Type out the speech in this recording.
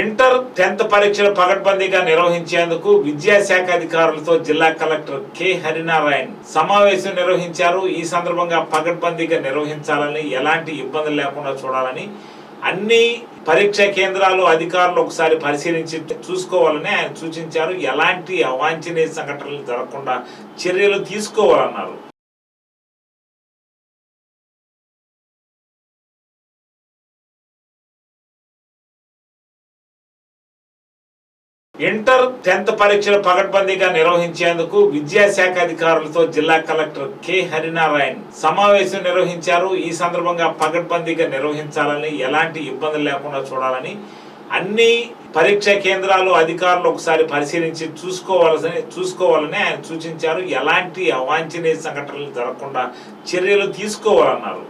Inter tenth పరీక్షలు పకడ్బందీగా నిర్వహించేందుకు విద్యాశాఖ అధికారులతో జిల్లా కలెక్టర్ కె హరినారాయణ్ సమావేశం నిర్వహించారు. ఈ సందర్భంగా పకడ్బందీగా నిర్వహించాలని ఎలాంటి ఇబ్బందులు లేకుండా చూడాలని అన్ని పరీక్షా కేంద్రాలు అధికారులు ఒకసారి పరిశీలించి చూసుకోవాలని ఆయన సూచించారు. ఎలాంటి అవాంఛనీయ సంఘటనలు జరగకుండా చర్యలు తీసుకోవాలన్నారు. ఇంటర్ టెన్త్ పరీక్షలు పకడ్బందీగా నిర్వహించేందుకు విద్యాశాఖ అధికారులతో జిల్లా కలెక్టర్ కె హరినారాయణ్ సమావేశం నిర్వహించారు. ఈ సందర్భంగా పకడ్బందీగా నిర్వహించాలని ఎలాంటి ఇబ్బందులు లేకుండా చూడాలని అన్ని పరీక్షా కేంద్రాలు అధికారులు ఒకసారి పరిశీలించి చూసుకోవాల్సిన చూసుకోవాలని ఆయన సూచించారు. ఎలాంటి అవాంఛనీయ సంఘటనలు జరగకుండా చర్యలు తీసుకోవాలన్నారు.